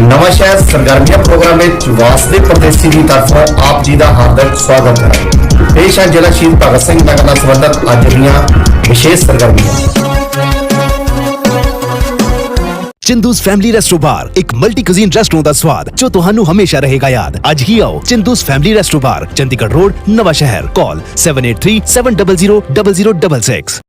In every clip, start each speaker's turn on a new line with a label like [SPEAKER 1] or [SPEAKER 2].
[SPEAKER 1] ਨਵਾਂ ਸ਼ਹਿਰ ਸਰਗਰਮੀਆਂ ਪ੍ਰੋਗਰਾਮ ਵਿੱਚ ਵਾਸਦੇ ਪ੍ਰਦੇਸ਼ੀ ਦੀ ਤਰਫੋਂ ਆਪ ਜੀ ਦਾ ਹਾਰਦਿਕ ਸਵਾਗਤ ਹੈ ਪੇਸ਼ ਹੈ ਜ਼ਿਲ੍ਹਾ ਸ਼ਹੀਦ ਭਗਤ ਸਿੰਘ ਨਗਰ ਨਾਲ ਸੰਬੰਧਿਤ ਅੱਜ ਦੀਆਂ ਵਿਸ਼ੇਸ਼ ਸਰਗਰਮੀਆਂ
[SPEAKER 2] ਚਿੰਦੂਸ ਫੈਮਿਲੀ ਰੈਸਟੋ ਬਾਰ ਇੱਕ ਮਲਟੀ ਕੁਜ਼ੀਨ ਰੈਸਟੋਰੈਂਟ ਦਾ ਸਵਾਦ ਜੋ ਤੁਹਾਨੂੰ ਹਮੇਸ਼ਾ ਰਹੇਗਾ ਯਾਦ ਅੱਜ ਹੀ ਆਓ Chindu's family resto bar Chandigarh road Nawan Shahar call 7837000066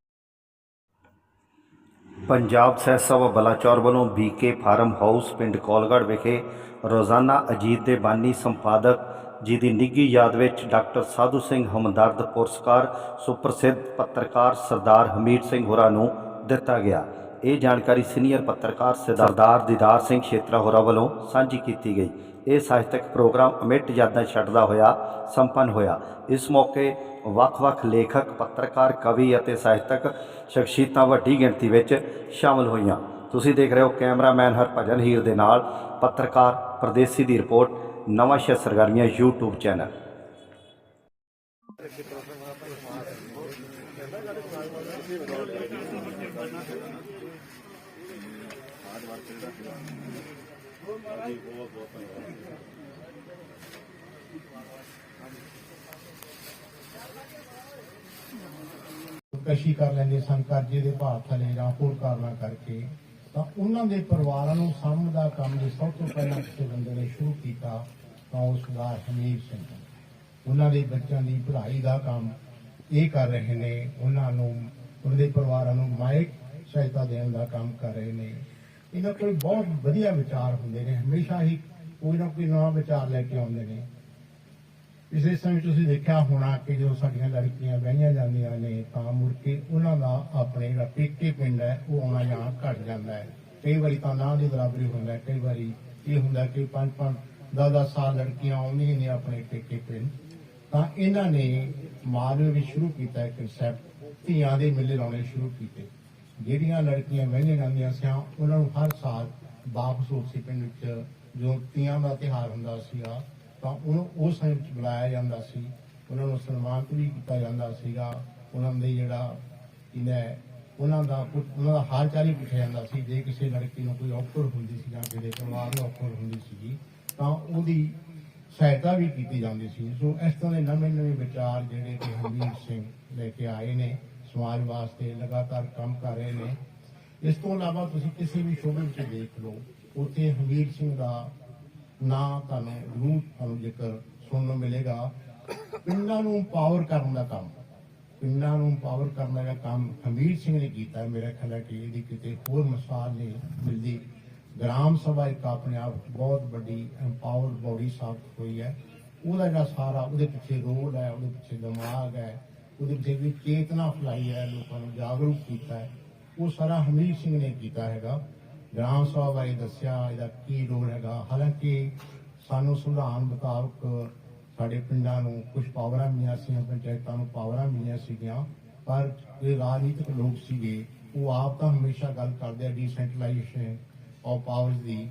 [SPEAKER 1] Punjab ਸਹਿਤ ਸਭਾ ਬਲਾਚੌਰ ਵੱਲੋਂ ਬੀਕੇ ਫਾਰਮ ਹਾਊਸ ਪਿੰਡ ਕੋਲਗੜ੍ਹ ਵਿਖੇ ਰੋਜ਼ਾਨਾ ਅਜੀਤ ਦੇ ਬਾਨੀ ਸੰਪਾਦਕ ਜੀ ਦੀ ਨਿੱਘੀ ਯਾਦ ਵਿੱਚ ਡਾਕਟਰ ਸਾਧੂ ਸਿੰਘ ਹਮਦਰਦ ਪੁਰਸਕਾਰ ਸੁਪ੍ਰਸਿੱਧ ਪੱਤਰਕਾਰ ਸਰਦਾਰ ਹਮੀਦ ਸਿੰਘ ਹੋਰਾਂ ਨੂੰ ਦਿੱਤਾ ਗਿਆ। ਇਹ ਜਾਣਕਾਰੀ ਸੀਨੀਅਰ ਪੱਤਰਕਾਰ ਸਰਦਾਰ ਦੀਦਾਰ ਸਿੰਘ ਛੇਤਰਾ ਹੋਰਾਂ ਵੱਲੋਂ ਸਾਂਝੀ ਕੀਤੀ ਗਈ। ਇਹ ਸਾਹਿਤਕ ਪ੍ਰੋਗਰਾਮ ਅਮਿਟ ਯਾਦਾਂ ਛੱਡਦਾ ਹੋਇਆ, ਸੰਪੰਨ ਹੋਇਆ। ਇਸ ਮੌਕੇ ਵੱਖ-ਵੱਖ ਲੇਖਕ, ਪੱਤਰਕਾਰ, ਕਵੀ ਅਤੇ ਸਾਹਿਤਕ ਸ਼ਖਸੀਅਤਾਂ ਵੱਡੀ ਗਿਣਤੀ ਵਿੱਚ ਸ਼ਾਮਲ ਹੋਈਆਂ। ਤੁਸੀਂ ਦੇਖ ਰਹੇ ਹੋ ਕੈਮਰਾਮੈਨ ਹਰਭਜਨ ਹੀਰ ਦੇ ਨਾਲ ਪੱਤਰਕਾਰ ਪ੍ਰਦੇਸੀ ਦੀ ਰਿਪੋਰਟ, ਨਵਾਂ ਸ਼ਹਿਰ ਸਰਗਰਮੀਆਂ YouTube ਚੈਨਲ।
[SPEAKER 3] ਕਸ਼ੀ ਕਰ ਲੈਂਦੇ ਸਨ, ਕਰਜ਼ੇ ਦੇ ਭਾਰ ਥਲੇ ਜਾਂ ਹੋਰ ਕਾਰਨਾਂ ਕਰਕੇ। ਤਾਂ ਉਹਨਾਂ ਦੇ ਪਰਿਵਾਰਾਂ ਨੂੰ ਸਾਂਭਣ ਦਾ ਕੰਮ ਜੇ ਸਭ ਤੋਂ ਪਹਿਲਾਂ ਕਿਸੇ ਬੰਦੇ ਨੇ ਸ਼ੁਰੂ ਕੀਤਾ, ਤਾਂ ਉਹ ਸਰਦਾਰ ਹਮੀਰ ਸਿੰਘ। ਹਨ। ਉਹਨਾਂ ਦੇ ਬੱਚਿਆਂ ਦੀ ਪੜ੍ਹਾਈ ਦਾ ਕੰਮ ਇਹ ਕਰ ਰਹੇ ਨੇ। ਉਹਨਾਂ ਨੂੰ, ਉਹਨਾਂ ਦੇ ਪਰਿਵਾਰਾਂ ਨੂੰ ਮਾਇਕ ਸਹਾਇਤਾ ਦੇਣ ਦਾ ਕੰਮ ਕਰ ਰਹੇ ਨੇ। ਇਹਨਾਂ ਕੋਲ ਬਹੁਤ ਵਧੀਆ ਵਿਚਾਰ ਹੁੰਦੇ ਨੇ, ਹਮੇਸ਼ਾ ਹੀ ਕੋਈ ਨਾ ਕੋਈ ਨਵਾਂ ਵਿਚਾਰ ਲੈ ਕੇ ਆਉਂਦੇ ਨੇ। ਪਿਛਲੇ ਸਮੇਂ ਤੁਸੀਂ ਦੇਖਿਆ ਹੋਣਾ ਕਿ ਜਦੋਂ ਸਾਡੀਆਂ ਲੜਕੀਆਂ ਵਹੀਆਂ ਜਾਂਦੀਆਂ ਨੇ, ਤਾਂ ਮੁੜ ਕੇ ਉਹਨਾਂ ਦਾ ਆਪਣੇ ਜਿਹੜਾ ਪੇਕੇ ਪਿੰਡ ਹੈ, ਉਹ ਆਉਣਾ ਜਾਣਾ ਘਟ ਜਾਂਦਾ ਹੈ। ਕਈ ਵਾਰੀ ਤਾਂ ਨਾਂ ਦੀ ਬਰਾਬਰੀ ਹੁੰਦਾ ਕਈ ਵਾਰੀ ਇਹ ਹੁੰਦਾ ਕਿ ਪੰਜ ਪੰਜ 10 ਸਾਲ ਲੜਕੀਆਂ ਆਉਂਦੀਆਂ ਨੇ ਆਪਣੇ ਪੇਕੇ ਪਿੰਡ। ਤਾਂ ਇਹਨਾਂ ਨੇ ਮਾਲਵੇ ਵਿੱਚ ਸ਼ੁਰੂ ਕੀਤਾ ਇੱਕ ਕਨਸੈਪਟ ਧੀਆਂ ਦੇ ਮੇਲੇ ਲਾਉਣੇ ਸ਼ੁਰੂ ਕੀਤੇ। ਜਿਹੜੀਆਂ ਲੜਕੀਆਂ ਵਿਆਹੀਆਂ ਜਾਂਦੀਆਂ ਸੀ ਉਹਨਾਂ ਨੂੰ ਹਰ ਸਾਲ ਵਾਪਸ ਉਸੇ ਪਿੰਡ ਵਿੱਚ ਜੋ ਤੀਆਂ ਦਾ ਤਿਹਾਰ ਹੁੰਦਾ ਸੀਗਾ, ਤਾਂ ਉਹਨੂੰ ਉਸ ਸਮੇਂ ਵਿੱਚ ਬੁਲਾਇਆ ਜਾਂਦਾ ਸੀ। ਉਹਨਾਂ ਨੂੰ ਸਨਮਾਨਿਤ ਵੀ ਕੀਤਾ ਜਾਂਦਾ ਸੀਗਾ। ਉਹਨਾਂ ਦੇ ਜਿਹੜਾ ਇਹਨੇ, ਉਹਨਾਂ ਦਾ ਕੁ- ਉਹਨਾਂ ਦਾ ਹਾਲ ਚਾਲ ਹੀ ਪੁੱਛਿਆ ਜਾਂਦਾ ਸੀ। ਜੇ ਕਿਸੇ ਲੜਕੀ ਨੂੰ ਕੋਈ ਔਕੜ ਹੁੰਦੀ ਸੀ ਜਾਂ ਕਿਸੇ ਪਰਿਵਾਰ ਨੂੰ ਔਕੜ ਹੁੰਦੀ ਸੀ ਤਾਂ ਉਹਦੀ ਸਹਾਇਤਾ ਵੀ ਕੀਤੀ ਜਾਂਦੀ ਸੀ। ਸੋ ਇਸ ਤਰ੍ਹਾਂ ਦੇ ਨਵੇਂ ਨਵੇਂ ਵਿਚਾਰ ਜਿਹੜੇ ਕਿ ਹਰਮੀਤ ਸਿੰਘ ਲੈ ਕੇ ਆਏ ਨੇ ਸਮਾਜ ਵਾਸਤੇ ਲਗਾਤਾਰ ਕੰਮ ਕਰ ਰਹੇ ਨੇ। ਇਸ ਤੋਂ ਇਲਾਵਾ ਤੁਸੀਂ ਕਿਸੇ ਵੀ ਸ਼ੋਬੇ ਵਿੱਚ ਦੇਖ ਲਓ, ਉੱਥੇ ਹਮੀਰ ਸਿੰਘ ਦਾ ਨਾਂ ਤੁਹਾਨੂੰ ਜ਼ਰੂਰ ਤੁਹਾਨੂੰ ਜ਼ਿਕਰ ਸੁਣਨ ਨੂੰ ਮਿਲੇਗਾ। ਪਿੰਡਾਂ ਨੂੰ ਪਾਵਰ ਕਰਨ ਦਾ ਕੰਮ। ਪਿੰਡਾਂ ਨੂੰ ਪਾਵਰ ਕਰਨ ਦਾ ਕੰਮ ਹਮੀਰ ਸਿੰਘ ਨੇ ਕੀਤਾ। ਹੈ। ਮੇਰਾ ਖਿਆਲ ਹੈ ਕਿ ਇਹਦੀ ਕਿਤੇ ਹੋਰ ਮਿਸਾਲ ਨਹੀਂ ਮਿਲਦੀ। ਗ੍ਰਾਮ ਸਭਾ ਇੱਕ ਆਪਣੇ ਆਪ ਬਹੁਤ ਵੱਡੀ ਐਮਪਾਵਰਡ ਬੋਡੀ ਸਾਬਤ ਹੋਈ ਹੈ। ਉਹਦਾ ਜਿਹੜਾ ਸਾਰਾ ਉਹਦੇ ਪਿੱਛੇ ਰੋਲ ਹੈ, ਉਹਦੇ ਪਿੱਛੇ ਦਿਮਾਗ ਹੈ। ਉਹਦੇ ਪਿੱਛੇ ਵੀ ਚੇਤਨਾ ਫਲਾਈ ਹੈ, ਲੋਕਾਂ ਨੂੰ ਜਾਗਰੂਕ ਕੀਤਾ ਹੈ। ਉਹ ਸਾਰਾ ਹਮੀਰ ਸਿੰਘ ਨੇ ਕੀਤਾ ਹੈਗਾ। ਗ੍ਰਾਮ ਸਭਾ ਬਾਰੇ ਦੱਸਿਆ, ਇਹਦਾ ਕੀ ਰੋਲ ਹੈਗਾ? ਹਾਲਾਂਕਿ ਸਾਨੂੰ ਸੰਵਿਧਾਨ ਮੁਤਾਬਕ ਸਾਡੇ ਪਿੰਡਾਂ ਨੂੰ ਕੁਝ ਪਾਵਰਾਂ ਮਿਲੀਆਂ ਸੀ ਪੰਚਾਇਤਾਂ ਨੂੰ ਪਾਵਰਾਂ ਮਿਲੀਆਂ ਸੀਗੀਆਂ, ਪਰ ਇਹ ਰਾਜਨੀਤਿਕ ਲੋਕ ਸੀਗੇ, ਉਹ ਆਪ ਤਾਂ ਹਮੇਸ਼ਾ ਗੱਲ ਕਰਦੇ ਆ ਡੀਸੈਂਟਰਲਾਈਜੇਸ਼ਨ ਆਫ ਪਾਵਰਸ ਦੀ।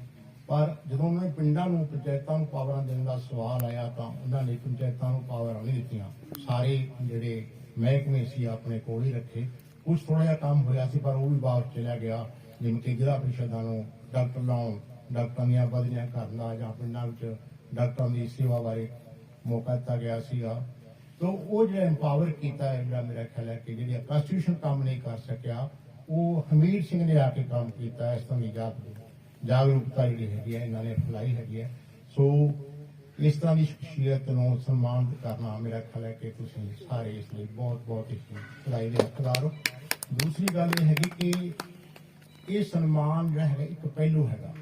[SPEAKER 3] ਪਰ ਜਦੋਂ ਉਹਨਾਂ ਨੇ ਪਿੰਡਾਂ ਨੂੰ, ਪੰਚਾਇਤਾਂ ਨੂੰ ਪਾਵਰਾਂ ਦੇਣ ਦਾ ਸਵਾਲ ਆਇਆ ਤਾਂ ਉਹਨਾਂ ਨੇ ਪੰਚਾਇਤਾਂ ਨੂੰ ਪਾਵਰਾਂ ਨਹੀਂ ਦਿੱਤੀਆਂ। ਸਾਰੇ ਜਿਹੜੇ ਮਹਿਕਮੇ ਸੀ ਆਪਣੇ ਕੋਲ ਹੀ ਰੱਖੇ। ਕੁਝ ਥੋੜਾ ਜਿਹਾ ਕੰਮ ਹੋਇਆ ਸੀ, ਪਰ ਉਹ ਵੀ ਬਾਹਰ ਚਲਾ ਗਿਆ। ਜਿਵੇਂ ਕਿ ਜ਼ਿਲ੍ਹਾ ਪ੍ਰੀਸ਼ਦਾਂ ਨੂੰ ਡਾਕਟਰ ਲਾਉਣ, ਡਾਕਟਰਾਂ ਦੀਆਂ ਬਦਲੀਆਂ ਕਰਨਾ ਜਾਂ ਪਿੰਡਾਂ ਵਿੱਚ ਡਾਕਟਰਾਂ ਦੀ ਸੇਵਾ ਬਾਰੇ ਮੌਕਾ ਦਿੱਤਾ ਗਿਆ ਸੀਗਾ। ਤਾਂ ਉਹ ਜਿਹੜਾ ਐਮਪਾਵਰ ਕੀਤਾ ਹੈ, ਜਿਹੜਾ ਮੇਰਾ ਖਿਆਲ ਹੈ ਕਿ ਜਿਹੜੀ ਕਨਸਟੀਟਿਊਸ਼ਨ ਕੰਮ ਨਹੀਂ ਕਰ ਸਕਿਆ, ਉਹ ਹਮੀਰ ਸਿੰਘ ਨੇ ਆ ਕੇ ਕੰਮ ਕੀਤਾ, ਇਸ ਤੋਂ ਜਾਗਰੂਕ ਜਾਗਰੂਕਤਾ ਜਿਹੜੀ ਹੈਗੀ ਹੈ ਇਹਨਾਂ ਨੇ ਫੈਲਾਈ ਹੈਗੀ ਹੈ ਸੋ ਇਸ ਤਰ੍ਹਾਂ ਦੀ ਸ਼ਖਸੀਅਤ ਨੂੰ ਸਨਮਾਨਿਤ ਕਰਨਾ ਮੇਰਾ ਖਿਆਲ ਹੈ ਕਿ ਤੁਸੀਂ ਸਾਰੇ ਇਸ ਲਈ ਬਹੁਤ ਬਹੁਤ ਹੀ ਫੈਲਾਈ ਦੇ ਹੱਕਦਾਰ ਹੋ। ਦੂਸਰੀ ਗੱਲ ਇਹ ਹੈਗੀ ਕਿ ਇਹ ਸਨਮਾਨ ਜਿਹੜਾ ਹੈਗਾ, ਇੱਕ ਪਹਿਲੂ ਹੈਗਾ।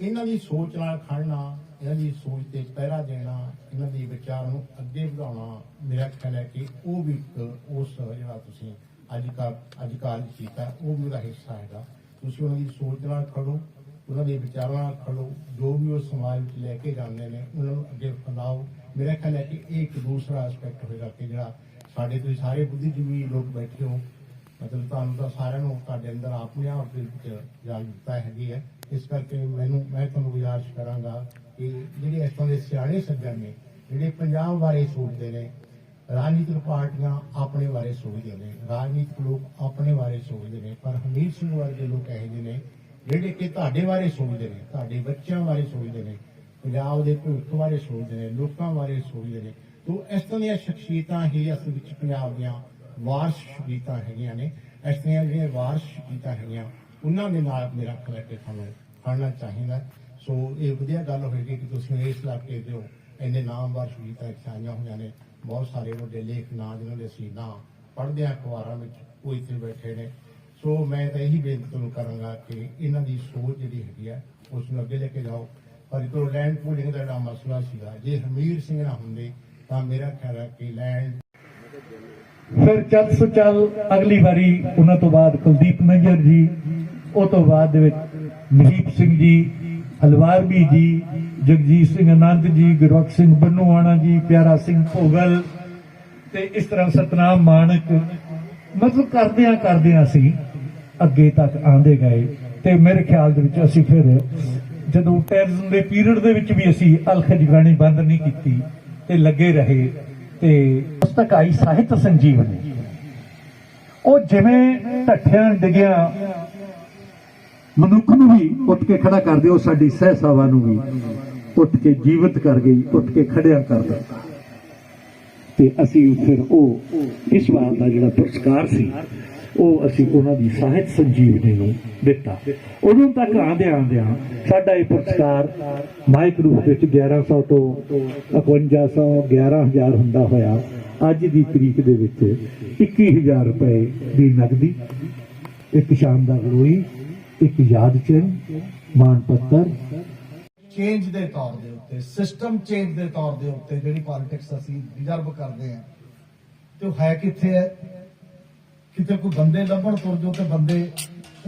[SPEAKER 3] ਇਹਨਾਂ ਦੀ ਸੋਚ ਨਾਲ ਖੜਨਾ ਇਹਨਾਂ ਦੀ ਸੋਚ ਤੇ ਪਹਿਰਾ ਦੇਣਾ, ਇਹਨਾਂ ਦੇ ਵਿਚਾਰ ਨੂੰ ਅੱਗੇ ਵਧਾਉਣਾ ਮੇਰਾ ਖਿਆਲ ਹੈ ਕਿ ਉਹ ਵੀ ਇੱਕ ਉਸ ਜਿਹੜਾ ਤੁਸੀਂ ਅੱਜ ਕੱਲ ਅੱਜ ਕੱਲ ਕੀਤਾ, ਉਹ ਮੇਰਾ ਹਿੱਸਾ ਹੈਗਾ। ਤੁਸੀਂ ਉਹਨਾਂ ਦੀ ਸੋਚ ਨਾਲ ਖੜੋ ਉਹਨਾਂ ਦੇ ਵਿਚਾਰਾਂ ਖੜੋ ਜੋ ਵੀ ਉਹ ਸਮਾਜ ਵਿੱਚ ਲੈ ਕੇ ਜਾਂਦੇ ਨੇ, ਉਹਨਾਂ ਨੂੰ ਅੱਗੇ ਫੈਲਾਓ ਮੇਰਾ ਖਿਆਲ ਹੈ ਕਿ ਇਹ ਇੱਕ ਦੂਸਰਾ ਐਸਪੈਕਟ ਹੋਏਗਾ ਕਿ ਜਿਹੜਾ ਸਾਡੇ ਤੁਸੀਂ ਸਾਰੇ ਬੁੱਧੀਜੀਵੀ ਲੋਕ ਬੈਠੇ ਹੋ, ਮਤਲਬ ਤੁਹਾਨੂੰ ਤਾਂ ਸਾਰਿਆਂ ਨੂੰ ਤੁਹਾਡੇ ਅੰਦਰ ਆਪਣੇ ਆਪ ਦੇ ਵਿੱਚ ਜਾਗਰੂਕਤਾ ਹੈਗੀ ਹੈ। ਇਸ ਕਰਕੇ ਮੈਨੂੰ, ਮੈਂ ਤੁਹਾਨੂੰ ਗੁਜ਼ਾਰਿਸ਼ ਕਰਾਂਗਾ ਕਿ ਜਿਹੜੇ ਇਸ ਤਰ੍ਹਾਂ ਦੇ ਸਿਆਣੇ ਸੱਜਣ ਨੇ, ਜਿਹੜੇ ਪੰਜਾਬ ਬਾਰੇ ਸੋਚਦੇ ਨੇ, ਰਾਜਨੀਤਿਕ ਪਾਰਟੀਆਂ ਆਪਣੇ ਬਾਰੇ ਸੋਚਦੇ ਨੇ, ਰਾਜਨੀਤਿਕ ਲੋਕ ਆਪਣੇ ਬਾਰੇ ਸੋਚਦੇ ਨੇ, ਪਰ ਹਮੀਰ ਸਿੰਘ ਵਰਗੇ ਲੋਕ ਇਹੋ ਜਿਹੇ ਨੇ ਜਿਹੜੇ ਕਿ ਤੁਹਾਡੇ ਬਾਰੇ ਸੋਚਦੇ ਨੇ, ਤੁਹਾਡੇ ਬੱਚਿਆਂ ਬਾਰੇ ਸੋਚਦੇ ਨੇ, ਪੰਜਾਬ ਦੇ ਭਵਿੱਖ ਬਾਰੇ ਸੋਚਦੇ ਨੇ, ਲੋਕਾਂ ਬਾਰੇ ਸੋਚਦੇ ਨੇ, ਤੋਂ ਇਸ ਤਰ੍ਹਾਂ ਦੀਆਂ ਸ਼ਖਸੀਅਤਾਂ ਹੀ ਅਸਲ ਵਿੱਚ ਪੰਜਾਬ ਦੀਆਂ ਵਾਰਸ ਸ਼ਖਸੀਅਤਾਂ ਹੈਗੀਆਂ ਨੇ। ਇਸ ਤਰ੍ਹਾਂ ਜਿਹੜੀਆਂ ਵਾਰਸ ਸ਼ਖਸੀਅਤਾਂ ਹੈਗੀਆਂ, ਉਹਨਾਂ ਦੇ ਨਾਲ ਮੇਰਾ ਖਿਆਲ ਹੈ ਕਿ ਸਾਨੂੰ ਖੜਨਾ ਚਾਹੀਦਾ। ਸੋ ਇਹ ਵਧੀਆ ਗੱਲ ਹੋਏਗੀ ਕਿ ਤੁਸੀਂ ਇਸ ਇਲਾਕੇ ਦੇ ਹੋ, ਇੰਨੇ ਨਾਮਵਰ ਸ਼ਖਸੀਅਤਾਂ ਛਾਈਆਂ ਹੋਈਆਂ ਨੇ। ਬਹੁਤ ਸਾਰੇ ਵੱਡੇ ਲੇਖ, ਨਾਂ ਜਿਨ੍ਹਾਂ ਦੇ ਅਸੀਂ ਨਾਂ ਪੜ੍ਹਦੇ ਹਾਂ ਅਖਬਾਰਾਂ ਵਿੱਚ, ਉਹ ਇੱਥੇ ਬੈਠੇ ਨੇ। ਸੋ ਮੈਂ ਤਾਂ ਇਹੀ ਬੇਨਤੀ ਤੁਹਾਨੂੰ ਕਰਾਂਗਾ ਕਿ ਇਹਨਾਂ ਦੀ ਸੋਚ ਜਿਹੜੀ ਹੈਗੀ ਆ, ਉਸ ਨੂੰ ਅੱਗੇ ਲੈ ਕੇ ਜਾਓ। ਪਰ ਜਦੋਂ ਲੈਂਡ ਪੂਲਿੰਗ ਦਾ ਜਿਹੜਾ ਮਸਲਾ ਸੀਗਾ, ਜੇ ਹਮੀਰ ਸਿੰਘ ਨਾ ਹੁੰਦੇ, ਤਾਂ ਮੇਰਾ ਖਿਆਲ ਹੈ ਕਿ ਲੈਂਡ
[SPEAKER 4] ਫਿਰ ਚੱਲ ਸੋ ਚੱਲ, ਅਗਲੀ ਵਾਰੀ ਉਹਨਾਂ ਤੋਂ ਬਾਅਦ ਕੁਲਦੀਪ ਨੰਜਰ ਜੀ, ਉਹ ਤੋਂ ਬਾਅਦ ਦੇ ਵਿੱਚ ਮਹੀਪ ਸਿੰਘ ਜੀ ਹਲਵਾਰਬੀ ਜੀ, ਜਗਜੀਤ ਸਿੰਘ ਆਨੰਦ ਜੀ, ਗੁਰਬਖਸ਼ ਸਿੰਘ ਬੰਨੂਆਣਾ ਜੀ, ਪਿਆਰਾ ਸਿੰਘ ਭੋਗਲ, ਤੇ ਇਸ ਤਰ੍ਹਾਂ ਸਤਨਾਮ ਮਾਨਕ, ਮਤਲਬ ਕਰਦਿਆਂ ਕਰਦਿਆਂ ਸੀ ਅੱਗੇ ਤੱਕ ਆਂਦੇ ਗਏ। ਤੇ ਮੇਰੇ ਖਿਆਲ ਦੇ ਵਿੱਚ ਅਸੀਂ ਫਿਰ ਜਦੋਂ ਟੈਰਰਿਜ਼ਮ ਦੇ ਪੀਰੀਅਡ ਦੇ ਵਿੱਚ ਵੀ ਅਸੀਂ ਅਲਖ ਜਗਾਣੀ ਬੰਦ ਨਹੀਂ ਕੀਤੀ, ਤੇ ਲੱਗੇ ਰਹੇ, ਤੇ ਪੁਸਤਕ ਆਈ ਸਾਹਿਤ ਸੰਜੀਵਨੀ। ਉਹ ਜਿਵੇਂ ਢੱਠਿਆਂ ਡਿੱਗਿਆ ਮਨੁੱਖ ਨੂੰ ਵੀ ਉੱਠ ਕੇ ਖੜਾ ਕਰ ਦਿਓ, ਸਾਡੀ ਸਹਿਸਾਵਾ ਨੂੰ ਵੀ ਉੱਠ ਕੇ ਜੀਵਤ ਕਰ ਗਈ, ਉੱਠ ਕੇ ਖੜਿਆ ਕਰ ਦਿੱਤਾ। ਤੇ ਅਸੀਂ ਫਿਰ ਉਹ ਇਸ ਵਾਰ ਦਾ ਜਿਹੜਾ ਪੁਰਸਕਾਰ ਸੀ ਉਹ ਅਸੀਂ ਉਹਨਾਂ ਦੀ ਸਾਹਿਤ ਸੰਜੀਵਨੀ ਨੂੰ ਦਿੱਤਾ। ਉਦੋਂ ਤੱਕ ਆਂਦੇ ਆਂਦਿਆਂ ਸਾਡਾ ਇਹ ਪੁਰਸਕਾਰ ਮਾਈਕ ਰੂਪ ਵਿੱਚ 1100 ਤੋਂ 5100 11000 ਹੁੰਦਾ ਹੋਇਆ। ਅੱਜ ਦੀ ਤਰੀਕ ਦੇ ਵਿੱਚ 21000 ਰੁਪਏ ਦੀ ਨਕਦੀ, ਇੱਕ ਸ਼ਾਨਦਾਰ ਲੋਈ ਇੱਕ ਯਾਦ ਚਿੰਨ੍ਹ, ਮਾਣ ਪੱਤਰ।
[SPEAKER 5] ਚੇਂਜ ਦੇ ਤੌਰ ਦੇ ਉੱਤੇ ਸਿਸਟਮ ਚੇਂਜ ਦੇ ਤੌਰ ਦੇ ਉੱਤੇ ਜਿਹੜੀ ਪੋਲਿਟਿਕਸ ਅਸੀਂ ਰਿਜ਼ਰਵ ਕਰਦੇ ਹਾਂ ਤੇ ਉਹ ਹੈ ਕਿੱਥੇ ਹੈ? ਕਿਤੇ ਕੋਈ ਬੰਦੇ ਲੱਭਣ ਤੁਰ ਜੋ ਤੇ ਬੰਦੇ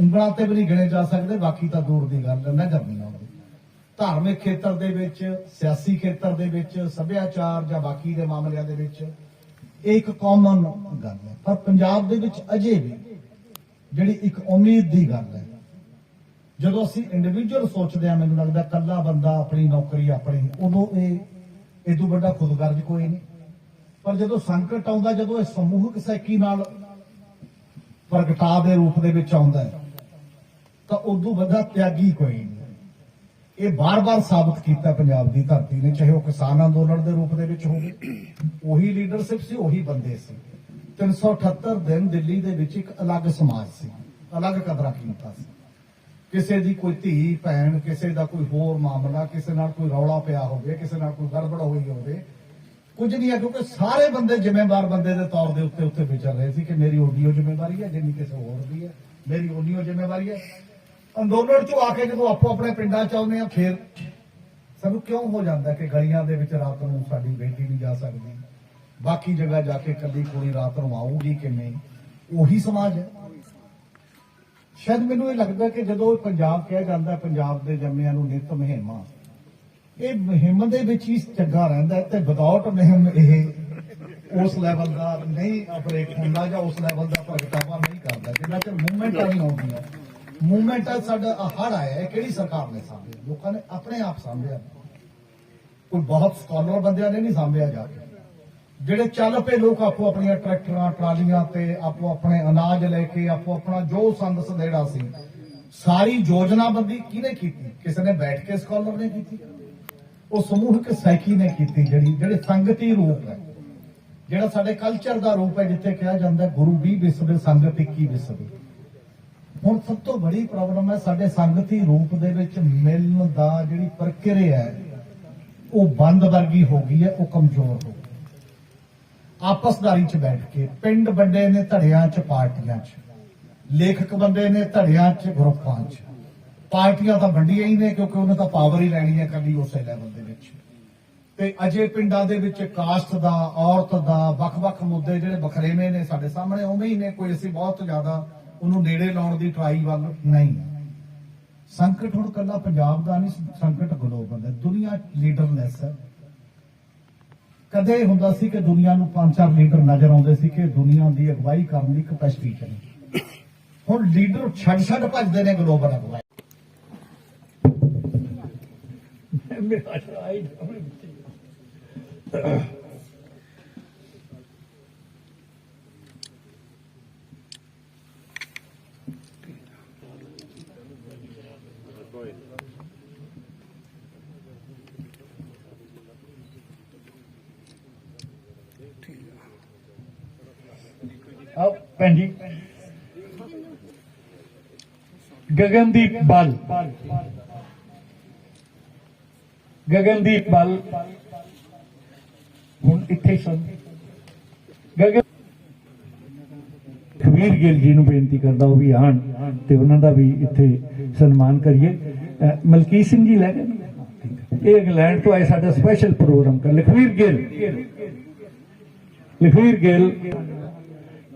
[SPEAKER 5] ਉਂਗਲਾਂ ਤੇ ਵੀ ਨਹੀਂ ਗਿਣੇ ਜਾ ਸਕਦੇ, ਬਾਕੀ ਤਾਂ ਦੂਰ ਦੀ ਗੱਲ ਹੈ ਨਜ਼ਰ ਆਉਂਦੀ ਧਾਰਮਿਕ ਖੇਤਰ ਦੇ ਵਿੱਚ, ਸਿਆਸੀ ਖੇਤਰ ਦੇ ਵਿੱਚ, ਸੱਭਿਆਚਾਰ ਜਾਂ ਬਾਕੀ ਦੇ ਮਾਮਲਿਆਂ ਦੇ ਵਿੱਚ ਇਹ ਇੱਕ ਕਾਮਨ ਗੱਲ ਹੈ। ਪਰ ਪੰਜਾਬ ਦੇ ਵਿੱਚ ਅਜੇ ਵੀ ਜਿਹੜੀ ਇੱਕ ਉਮੀਦ ਦੀ ਗੱਲ ਹੈ, ਜਦੋਂ ਅਸੀਂ ਇੰਡੀਵਿਜੂਅਲ ਸੋਚਦੇ ਆ ਮੈਨੂੰ ਲੱਗਦਾ ਕੱਲਾ ਬੰਦਾ ਆਪਣੀ ਨੌਕਰੀ ਆਪਣੀ, ਉਦੋਂ ਇਹ ਇਹ ਤੋਂ ਵੱਡਾ ਖੁਦਗਰਜ਼ ਕੋਈ ਨਹੀਂ। ਪਰ ਜਦੋਂ ਸੰਕਟ ਆਉਂਦਾ, ਜਦੋਂ ਇਹ ਸਮੂਹਕ ਸੈਕੀ ਨਾਲ ਪ੍ਰਗਟਾ ਦੇ ਰੂਪ ਦੇ ਵਿੱਚ ਆਉਂਦਾ ਹੈ। ਤਾਂ ਉਦੋਂ ਵੱਡਾ ਤਿਆਗੀ ਕੋਈ ਨਹੀਂ। ਇਹ ਬਾਰ-ਬਾਰ ਸਾਬਤ ਕੀਤਾ ਪੰਜਾਬ ਦੀ ਧਰਤੀ ਨੇ, ਚਾਹੇ ਉਹ ਕਿਸਾਨ ਅੰਦੋਲਨ ਦੇ ਰੂਪ ਦੇ ਵਿੱਚ ਹੋਵੇ। ਉਹੀ ਲੀਡਰਸ਼ਿਪ ਸੀ, ਉਹੀ ਬੰਦੇ ਸੀ। 378 ਦਿਨ ਦਿੱਲੀ ਦੇ ਵਿੱਚ ਇੱਕ ਅਲੱਗ ਸਮਾਜ ਸੀ, ਅਲੱਗ ਕਦਰਾਂ ਕੀਮਤਾਂ ਸੀ। ਕਿਸੇ ਦੀ ਕੋਈ ਧੀ, ਭੈਣ, ਕਿਸੇ ਦਾ ਕੋਈ ਹੋਰ ਮਾਮਲਾ, ਕਿਸੇ ਨਾਲ ਕੋਈ ਰੌਲਾ ਪਿਆ ਹੋਵੇ, ਕਿਸੇ ਨਾਲ ਕੋਈ ਗੜਬੜ ਹੋਈ ਹੋਵੇ ਕੁਝ ਨਹੀਂ ਹੈ, ਕਿਉਂਕਿ ਸਾਰੇ ਬੰਦੇ ਜ਼ਿੰਮੇਵਾਰ ਬੰਦੇ ਦੇ ਤੌਰ ਦੇ ਉੱਤੇ ਉੱਤੇ ਵਿਚਰ ਰਹੇ ਸੀ ਕਿ ਮੇਰੀ ਓਡੀਓ ਜ਼ਿੰਮੇਵਾਰੀ ਹੈ, ਜਿੰਨੀ ਕਿਸੇ ਹੋਰ ਦੀ ਹੈ, ਮੇਰੀ ਓਡੀਓ ਜ਼ਿੰਮੇਵਾਰੀ ਹੈ। ਅੰਦੋਲਨ ਚੋਂ ਆ ਕੇ ਜਦੋਂ ਆਪੋ ਆਪਣੇ ਪਿੰਡਾਂ ਚ ਆਉਂਦੇ ਆ ਫੇਰ ਸਾਨੂੰ ਕਿਉਂ ਹੋ ਜਾਂਦਾ ਕਿ ਗਲੀਆਂ ਦੇ ਵਿੱਚ ਰਾਤ ਨੂੰ ਸਾਡੀ ਬੇਟੀ ਨਹੀਂ ਜਾ ਸਕਦੀ? ਬਾਕੀ ਜਗ੍ਹਾ ਜਾ ਕੇ ਕੱਲੀ ਕੁੜੀ ਰਾਤ ਨੂੰ ਆਊਗੀ ਕਿਵੇਂ? ਉਹੀ ਸਮਾਜ ਹੈ। ਸ਼ਾਇਦ ਮੈਨੂੰ ਇਹ ਲੱਗਦਾ ਕਿ ਜਦੋਂ ਪੰਜਾਬ ਕਿਹਾ ਜਾਂਦਾ, ਪੰਜਾਬ ਦੇ ਜੰਮਿਆਂ ਨੂੰ ਨਿਤ ਮਹਿਮਾ ਇਹ ਮੁਹਿੰਮ ਦੇ ਵਿੱਚ ਹੀ ਚੰਗਾ ਰਹਿੰਦਾ ਤੇ ਵਿਦਆਊਟ ਮੁਹਿੰਮ ਇਹ ਉਸ ਲੈਵਲ ਦਾ ਨਹੀਂ ਆਪਰੇਟ ਹੁੰਦਾ ਜਾਂ ਉਸ ਲੈਵਲ ਦਾ ਪ੍ਰਗਟਾਵਾ ਨਹੀਂ ਕਰਦਾ, ਜਿੰਨਾ ਚਿਰ ਮੂਵਮੈਂਟਾਂ ਨਹੀਂ ਆਉਂਦੀਆਂ ਮੂਵਮੈਂਟਾਂ ਸਾਡਾ ਹੜ ਆਇਆ ਹੈ, ਕਿਹੜੀ ਸਰਕਾਰ ਨੇ ਸਾਂਭਿਆ? ਲੋਕਾਂ ਨੇ ਆਪਣੇ ਆਪ ਸਾਂਭਿਆ। ਕੋਈ ਬਹੁਤ ਸਕਾਲਰ ਬੰਦਿਆਂ ਨੇ ਨਹੀਂ ਸਾਂਭਿਆ ਜਾ ਕੇ। ਜਿਹੜੇ ਚੱਲ ਪਏ ਲੋਕ ਆਪੋ ਆਪਣੀਆਂ ਟਰੈਕਟਰਾਂ, ਟਰਾਲੀਆਂ ਤੇ ਆਪੋ ਆਪਣੇ ਅਨਾਜ ਲੈ ਕੇ, ਆਪੋ ਆਪਣਾ ਜੋ ਸੰਦ ਸੰਦੇੜਾ ਸੀ, ਸਾਰੀ ਯੋਜਨਾਬੰਦੀ ਕਿਹਨੇ ਕੀਤੀ? ਕਿਸੇ ਨੇ ਬੈਠ ਕੇ ਸਕਾਲਰ ਨੇ ਕੀਤੀ? ਉਹ ਸਮੂਹਿਕ ਸਾਈਕੀ ਨੇ ਕੀਤੀ ਜਿਹੜੀ, ਜਿਹੜੇ ਸੰਗਤੀ ਰੂਪ ਹੈ ਜਿਹੜਾ ਸਾਡੇ ਕਲਚਰ ਦਾ ਰੂਪ ਹੈ, ਜਿੱਥੇ ਕਿਹਾ ਜਾਂਦਾ ਗੁਰੂ ਵੀ ਵਿਸਵੇ, ਸੰਗਤ ਇੱਕੀ ਵਿਸਵੇ। ਹੁਣ ਸਭ ਤੋਂ ਬੜੀ ਪ੍ਰੋਬਲਮ ਹੈ, ਸਾਡੇ ਸੰਗਤੀ ਰੂਪ ਦੇ ਵਿੱਚ ਮਿਲਣ ਦਾ ਜਿਹੜੀ ਪ੍ਰਕਿਰਿਆ ਹੈ, ਉਹ ਬੰਦ ਵਰਗੀ ਹੋ ਗਈ ਹੈ, ਉਹ ਕਮਜ਼ੋਰ ਹੋ ਗਈ। ਆਪਸਦਾਰੀ ਚ ਬੈਠ ਕੇ, ਪਿੰਡ ਵੱਡੇ ਨੇ ਧੜਿਆਂ ਚ, ਪਾਰਟੀਆਂ ਚ। ਲੇਖਕ ਬੰਦੇ ਨੇ ਧੜਿਆਂ ਚ, ਗਰੁੱਪਾਂ ਚ। ਪਾਰਟੀਆਂ ਤਾਂ ਵੰਡੀਆਂ ਹੀ ਨੇ ਕਿਉਂਕਿ ਉਹਨੇ ਤਾਂ ਪਾਵਰ ਹੀ ਲੈਣੀ ਹੈ ਕੱਲੀ ਉਸੇ ਲੈਵਲ ਦੇ ਵਿੱਚ। ਤੇ ਅਜੇ ਪਿੰਡਾਂ ਦੇ ਵਿੱਚ ਕਾਸਟ ਦਾ, ਔਰਤ ਦਾ ਵੱਖ-ਵੱਖ ਮੁੱਦੇ ਜਿਹੜੇ ਬਖਰੇਵੇਂ ਨੇ ਸਾਡੇ ਸਾਹਮਣੇ, ਉਵੇਂ ਹੀ ਨੇ ਕੋਈ ਅਸੀਂ ਬਹੁਤ ਜ਼ਿਆਦਾ ਉਹਨੂੰ ਨੇੜੇ ਲਾਉਣ ਦੀ ਟਰਾਈ ਵੱਲ ਨਹੀਂ। ਸੰਕਟ ਹੁਣ ਕੱਲਾ ਪੰਜਾਬ ਦਾ ਨਹੀਂ, ਸੰਕਟ ਗਲੋਬਲ ਹੈ। ਦੁਨੀਆ ਲੀਡਰਲੈਸ ਹੈ। ਕਦੇ ਹੁੰਦਾ ਸੀ ਕਿ ਦੁਨੀਆ ਨੂੰ ਪੰਜ ਚਾਰ ਲੀਡਰ ਨਜ਼ਰ ਆਉਂਦੇ ਸੀ ਕਿ ਦੁਨੀਆ ਦੀ ਅਗਵਾਈ ਕਰਨ ਦੀ ਕਪੈਸਿਟੀ ਚਾਹੀਦੀ ਹੁਣ ਲੀਡਰ ਛੱਡ ਛੱਡ ਭੱਜਦੇ ਨੇ ਗਲੋਬਲ ਅਗਵਾਈ।
[SPEAKER 4] ਮੇਰਾ ਆਈ ਆਓ ਭੈਣ ਜੀ ਗਗਨਦੀਪ ਬਲ ਗਗਨਦੀਪ ਬਲ। ਹੁਣ ਇੱਥੇ ਸਨ। ਗਗਨ ਕਬੀਰ ਗਿੱਲ ਜੀ ਨੂੰ ਬੇਨਤੀ ਕਰਦਾ ਉਹ ਵੀ ਆਣ ਤੇ ਉਹਨਾਂ ਦਾ ਵੀ ਇੱਥੇ ਸਨਮਾਨ ਕਰੀਏ। ਮਲਕੀਤ ਸਿੰਘ ਜੀ ਲੈ ਗਏ। ਇਹ ਇੰਗਲੈਂਡ ਤੋਂ ਆਏ ਸਾਡਾ ਸਪੈਸ਼ਲ ਪ੍ਰੋਗਰਾਮ ਕਰ ਲਖਵੀਰ ਗਿੱਲ। ਲਖਵੀਰ ਗਿੱਲ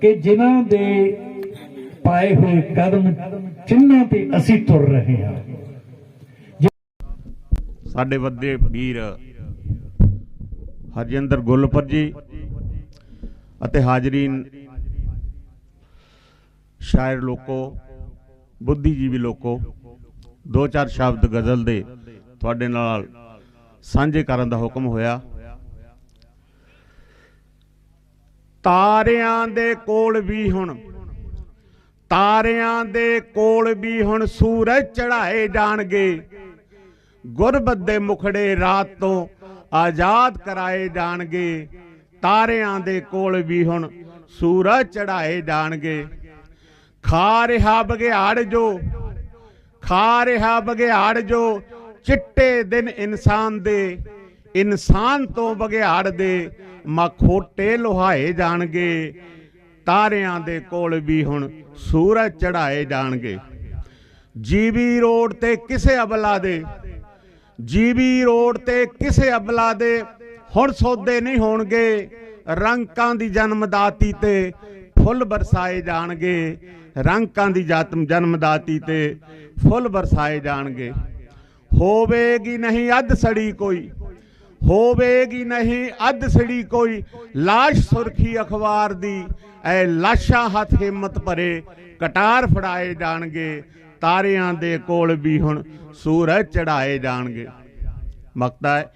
[SPEAKER 4] ਕਿ ਜਿਨ੍ਹਾਂ ਦੇ ਪਾਏ ਹੋਏ ਕਦਮ ਚਿੰਨ੍ਹਾਂ ਤੇ ਅਸੀਂ ਤੁਰ ਰਹੇ ਹਾਂ।
[SPEAKER 6] ਸਾਡੇ ਵੱਡੇ ਵੀਰ ਹਰਜਿੰਦਰ ਗੁੱਲਪੁਰ ਜੀ ਅਤੇ ਹਾਜ਼ਰੀਨ ਸ਼ਾਇਰ ਲੋਕੋ, ਬੁੱਧੀਜੀਵੀ ਲੋਕੋ, ਦੋ ਚਾਰ ਸ਼ਬਦ ਗਜ਼ਲ ਦੇ ਤੁਹਾਡੇ ਨਾਲ ਸਾਂਝੇ ਕਰਨ ਦਾ ਹੁਕਮ ਹੋਇਆ। ਤਾਰਿਆਂ ਦੇ ਕੋਲ ਵੀ ਹੁਣ, ਤਾਰਿਆਂ ਦੇ ਕੋਲ ਵੀ ਹੁਣ ਸੂਰਜ ਚੜਾਏ ਜਾਣਗੇ। ਗੁਰਬਤ ਦੇ ਮੁਖੜੇ ਰਾਤ ਤੋਂ ਆਜ਼ਾਦ ਕਰਾਏ ਜਾਣਗੇ। ਤਾਰਿਆਂ ਦੇ ਕੋਲ ਵੀ ਹੁਣ ਸੂਰਜ ਚੜਾਏ ਜਾਣਗੇ। ਖਾ ਰਿਹਾ ਬਗਿਆੜ ਜੋ, ਖਾ ਰਿਹਾ ਬਗਿਆੜ ਜੋ, ਚਿੱਟੇ ਦਿਨ ਇਨਸਾਨ ਦੇ, ਇਨਸਾਨ ਤੋਂ ਬਗਿਆੜ ਦੇ ਮਖੋਟੇ ਲੋਹਾਏ ਜਾਣਗੇ। ਤਾਰਿਆਂ ਦੇ ਕੋਲ ਵੀ ਹੁਣ ਸੂਰਜ ਚੜਾਏ ਜਾਣਗੇ। ਜੀਵੀ ਰੋਡ ਤੇ ਕਿਸੇ ਅਬਲਾ ਦੇ ਜੀਵੀ ਰੋਡ ਤੇ ਕਿਸੇ ਅਬਲਾ ਦੇ ਹੁਣ ਸੌਦੇ ਨਹੀਂ ਹੋਣਗੇ ਰੰਕਾਂ ਦੀ ਜਨਮਦਾਤੀ ਤੇ ਫੁੱਲ ਬਰਸਾਏ ਜਾਣਗੇ ਰੰਕਾਂ ਦੀ ਜਾਤਮ ਜਨਮਦਾਤੀ ਤੇ ਫੁੱਲ ਬਰਸਾਏ ਜਾਣਗੇ। ਹੋਵੇਗੀ ਨਹੀਂ ਅੱਧ ਸੜੀ ਕੋਈ, ਹੋਵੇਗੀ ਨਹੀਂ ਅੱਧ ਸੜੀ ਕੋਈ, ਲਾਸ਼ ਸੁਰਖੀ ਅਖਬਾਰ ਦੀ, ਐ ਲਾਸ਼ਾਂ ਹੱਥ ਹਿੰਮਤ ਭਰੇ, ਕਟਾਰ ਫੜਾਏ ਜਾਣਗੇ ਤਾਰਿਆਂ ਦੇ ਕੋਲ ਵੀ ਹੁਣ ਸੂਰਜ ਚੜਾਏ ਜਾਣਗੇ। ਮਕਤਾ ਹੈ,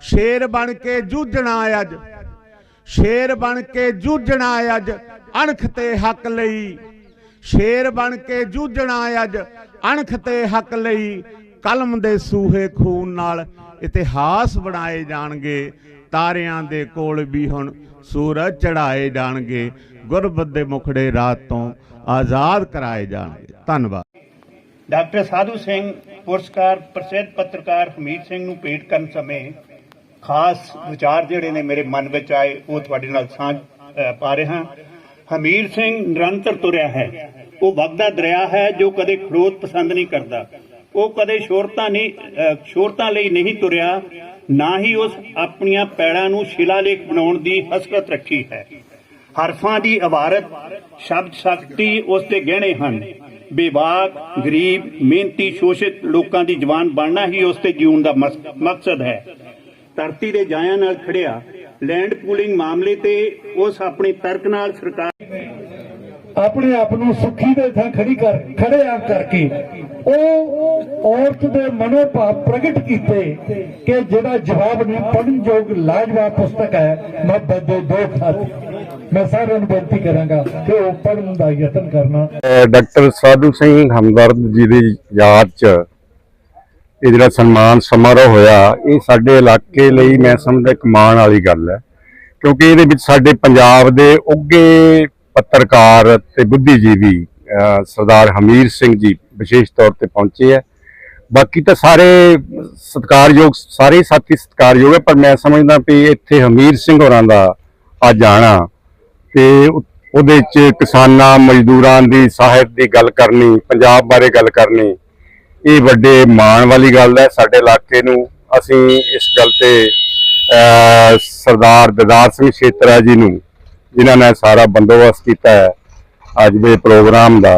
[SPEAKER 6] ਸ਼ੇਰ ਬਣ ਕੇ ਜੂਝਣਾ ਅੱਜ। ਸ਼ੇਰ ਬਣ ਕੇ ਜੂਝਣਾ ਅੱਜ, ਅਣਖ ਤੇ ਹੱਕ ਲਈ। ਸ਼ੇਰ ਬਣ ਕੇ ਜੂਝਣਾ ਅੱਜ, ਅਣਖ ਤੇ ਹੱਕ ਲਈ। ਕਲਮ ਦੇ ਸੂਹੇ ਖੂਨ ਨਾਲ ਇਤਿਹਾਸ ਬਣਾਏ ਜਾਣਗੇ। ਤਾਰਿਆਂ ਦੇ ਕੋਲ ਵੀ ਹੁਣ ਸੂਰਜ ਚੜਾਏ ਜਾਣਗੇ। ਗੁਰਬਤ ਦੇ ਮੁਖੜੇ ਰਾਤ ਤੋਂ ਆਜ਼ਾਦ ਕਰਾਏ ਜਾਣਗੇ। ਧੰਨਵਾਦ।
[SPEAKER 7] ਡਾਕਟਰ ਸਾਧੂ ਸਿੰਘ ਪੁਰਸਕਾਰ, ਪ੍ਰਸਿੱਧ ਪੱਤਰਕਾਰ ਹਮੀਦ ਸਿੰਘ ਨੂੰ ਭੇਟ ਕਰਨ ਸਮੇਂ ਖਾਸ ਵਿਚਾਰ ਜਿਹੜੇ ਨੇ ਮੇਰੇ ਮਨ ਵਿੱਚ ਆਏ, ਉਹ ਤੁਹਾਡੇ ਨਾਲ ਸਾਂਝ ਪਾ ਰਿਹਾ ਹਮੀਰ ਸਿੰਘ ਨਿਰੰਤਰ ਤੁਰਿਆ ਹੈ। ਉਹ ਵਗਦਾ ਦਰਿਆ ਹੈ ਜੋ ਕਦੇ ਖੜੋਤ ਪਸੰਦ ਨਹੀਂ ਕਰਦਾ। ਉਹ ਕਦੇ ਸ਼ੋਰਤਾ ਨਹੀਂ ਸ਼ੋਰਤਾਂ ਲਈ ਨਹੀਂ ਤੁਰਿਆ, ਨਾ ਹੀ ਉਸ ਆਪਣੀਆਂ ਪੈੜਾਂ ਨੂੰ ਸ਼ਿਲਾਲੇਖ ਬਣਾਉਣ ਦੀ ਹਸਰਤ ਰੱਖੀ ਹੈ। ਹਰਫਾਂ ਦੀ ਇਬਾਰਤ ਸ਼ਬਦ ਸ਼ਕਤੀ ਉਸ ਦੇ ਗਹਿਣੇ ਹਨ। ਬੇਬਾਕ ਗਰੀਬ, ਮਿਹਨਤੀ, ਸ਼ੋਸ਼ਿਤ ਲੋਕਾਂ ਦੀ ਜਵਾਨ ਬਣਨਾ ਹੀ ਉਸ ਤੇ ਜਿਉਣ ਦਾ ਮਕਸਦ ਹੈ। ਧਰਤੀ ਦੇ ਜਾਇਆਂ ਨਾਲ ਖੜਿਆ ਲੈਂਡ ਪੂਲਿੰਗ ਮਾਮਲੇ ਤੇ ਉਸ ਆਪਣੇ ਤਰਕ ਨਾਲ ਸਰਕਾਰ
[SPEAKER 4] ਆਪਣੇ ਆਪ ਨੂੰ ਸੁੱਖੀ ਦੇ ਥਾਂ ਖੜੀ ਕਰ, ਖੜੇ ਆ ਕਰਕੇ, ਉਹ ਔਰਤ ਦੇ ਮਨੋਭਾਵ ਪ੍ਰਗਟ ਕੀਤੇ ਕਿ ਜਿਹੜਾ ਜਵਾਬ ਨਹੀਂ ਪੜਨ ਯੋਗ ਲਾਜਵਾਬ ਪੁਸਤਕ ਹੈ ਮੁਹੱਬਤ ਦੇ ਦੋ ਖਤ ਮੈਂ ਸਾਰਿਆਂ ਨੂੰ ਬੇਨਤੀ ਕਰਾਂਗਾ ਕਿ ਉਹ ਪੜਨ ਦਾ ਯਤਨ ਕਰਨਾ।
[SPEAKER 8] ਡਾਕਟਰ ਸਾਧੂ ਸਿੰਘ ਹਮਦਰਦ ਜੀ ਦੀ ਯਾਦ 'ਚ ਇਹ ਜਿਹੜਾ ਸਨਮਾਨ ਸਮਾਰੋਹ ਹੋਇਆ, ਇਹ ਸਾਡੇ ਇਲਾਕੇ ਲਈ ਮੈਂ ਸਮਝਦਾ ਇੱਕ ਮਾਣ ਵਾਲੀ ਗੱਲ ਹੈ। ਕਿਉਂਕਿ ਇਹਦੇ ਵਿੱਚ ਸਾਡੇ ਪੰਜਾਬ ਦੇ ਉੱਗੇ ਪੱਤਰਕਾਰ ਤੇ ਬੁੱਧੀਜੀਵੀ ਸਰਦਾਰ ਹਮੀਰ ਸਿੰਘ ਜੀ ਵਿਸ਼ੇਸ਼ ਤੌਰ ਤੇ ਪਹੁੰਚੇ ਹੈ। ਬਾਕੀ ਤਾਂ ਸਾਰੇ ਸਤਿਕਾਰਯੋਗ, ਸਾਰੇ ਸਾਥੀ ਸਤਿਕਾਰਯੋਗ ਹੈ, ਪਰ ਮੈਂ ਸਮਝਦਾ ਵੀ ਇੱਥੇ ਹਮੀਰ ਸਿੰਘ ਹੋਰਾਂ ਦਾ ਅੱਜ ਆਣਾ ਤੇ ਉਹਦੇ ਚ ਕਿਸਾਨਾਂ, ਮਜ਼ਦੂਰਾਂ ਦੀ ਸਾਹਿਤ ਦੀ ਗੱਲ ਕਰਨੀ, ਪੰਜਾਬ ਬਾਰੇ ਗੱਲ ਕਰਨੀ, ਇਹ ਵੱਡੇ ਮਾਣ ਵਾਲੀ ਗੱਲ ਹੈ ਸਾਡੇ ਇਲਾਕੇ ਨੂੰ। ਅਸੀਂ ਇਸ ਗੱਲ ਤੇ ਸਰਦਾਰ ਦਦਾਰ ਸਿੰਘ ਛੇਤਰਾ ਜੀ ਨੂੰ, ਜਿਨ੍ਹਾਂ ਨੇ ਸਾਰਾ ਬੰਦੋਬਸਤ ਕੀਤਾ ਹੈ, ਅੱਜ ਦੇ ਪ੍ਰੋਗਰਾਮ ਦਾ,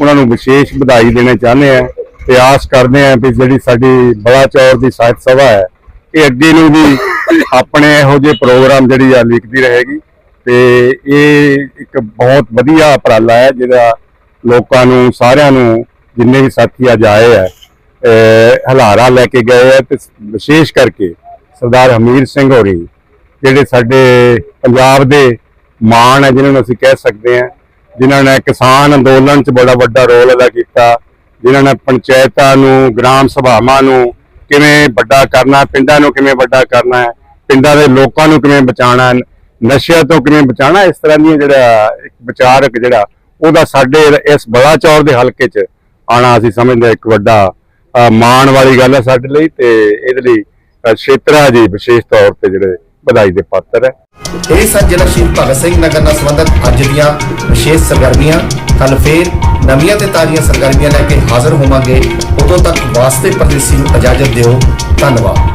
[SPEAKER 8] ਉਹਨਾਂ ਨੂੰ ਵਿਸ਼ੇਸ਼ ਵਧਾਈ ਦੇਣਾ ਚਾਹੁੰਦੇ ਆ ਤੇ ਆਸ ਕਰਦੇ ਆ ਵੀ ਜਿਹੜੀ ਸਾਡੀ ਬਲਾਚੌਰ ਦੀ ਸਾਹਿਤ ਸਭਾ ਹੈ, ਇਹ ਅੱਗੇ ਨੂੰ ਵੀ ਆਪਣੇ ਇਹੋ ਜਿਹੇ ਪ੍ਰੋਗਰਾਮ ਜਿਹੜੀ ਆ ਲਿਖਦੀ ਰਹੇਗੀ। ਤੇ ਇਹ ਇੱਕ ਬਹੁਤ ਵਧੀਆ ਉਪਰਾਲਾ ਹੈ ਜਿਹੜਾ ਲੋਕਾਂ ਨੂੰ, ਸਾਰਿਆਂ ਨੂੰ ਜਿੰਨੇ ਵੀ ਸਾਥੀ ਅੱਜ ਆਏ ਹੈ ਹਲਾਰਾ ਲੈ ਕੇ ਗਏ ਹੈ ਤੇ ਵਿਸ਼ੇਸ਼ ਕਰਕੇ ਸਰਦਾਰ ਹਮੀਰ ਸਿੰਘ ਹੋਰੀ, ਜਿਹੜੇ ਸਾਡੇ ਪੰਜਾਬ ਦੇ ਮਾਣ ਹੈ ਜਿਨ੍ਹਾਂ ਨੂੰ ਅਸੀਂ ਕਹਿ ਸਕਦੇ ਹਾਂ, ਜਿਨ੍ਹਾਂ ਨੇ ਕਿਸਾਨ ਅੰਦੋਲਨ 'ਚ ਬੜਾ ਵੱਡਾ ਰੋਲ ਅਦਾ ਕੀਤਾ, ਜਿਨ੍ਹਾਂ ਨੇ ਪੰਚਾਇਤਾਂ ਨੂੰ, ਗ੍ਰਾਮ ਸਭਾਵਾਂ ਨੂੰ ਕਿਵੇਂ ਵੱਡਾ ਕਰਨਾ, ਪਿੰਡਾਂ ਨੂੰ ਕਿਵੇਂ ਵੱਡਾ ਕਰਨਾ ਹੈ, ਪਿੰਡਾਂ ਦੇ ਲੋਕਾਂ ਨੂੰ ਕਿਵੇਂ ਬਚਾਉਣਾ ਨਸ਼ਿਆਂ ਤੋਂ ਕਿਵੇਂ ਬਚਾਉਣਾ ਇਸ ਤਰ੍ਹਾਂ ਦੀਆਂ ਜਿਹੜਾ ਇੱਕ ਵਿਚਾਰਕ ਜਿਹੜਾ ਉਹਦਾ ਸਾਡੇ ਇਸ ਬਲਾਚੌਰ ਦੇ ਹਲਕੇ 'ਚ ਆਣਾ ਅਸੀਂ ਸਮਝਦੇ ਇੱਕ ਵੱਡਾ ਮਾਣ ਵਾਲੀ ਗੱਲ ਹੈ ਸਾਡੇ ਲਈ ਤੇ ਇਹਦੇ ਲਈ ਅ, ਜੀ ਵਿਸ਼ੇਸ਼ ਤੌਰ ਤੇ ਜਿਹੜੇ ਵਧਾਈ ਦੇ ਪਾਤਰ ਹੈ
[SPEAKER 9] ਇਹ ਸਨ ਜ਼ਿਲ੍ਹਾ ਸ਼ਹੀਦ ਭਗਤ ਸਿੰਘ ਨਗਰ ਨਾਲ ਸੰਬੰਧਿਤ ਅੱਜ ਦੀਆਂ ਵਿਸ਼ੇਸ਼ ਸਰਗਰਮੀਆਂ। ਕੱਲ ਫੇਰ ਨਵੀਆਂ ਤੇ ਤਾਜ਼ੀਆਂ ਸਰਗਰਮੀਆਂ ਲੈ ਕੇ ਹਾਜ਼ਰ ਹੋਵਾਂਗੇ। ਉਦੋਂ ਤੱਕ ਵਾਸਤੇ ਪਰਦੇਸੀ ਨੂੰ ਇਜਾਜ਼ਤ ਦਿਓ। ਧੰਨਵਾਦ।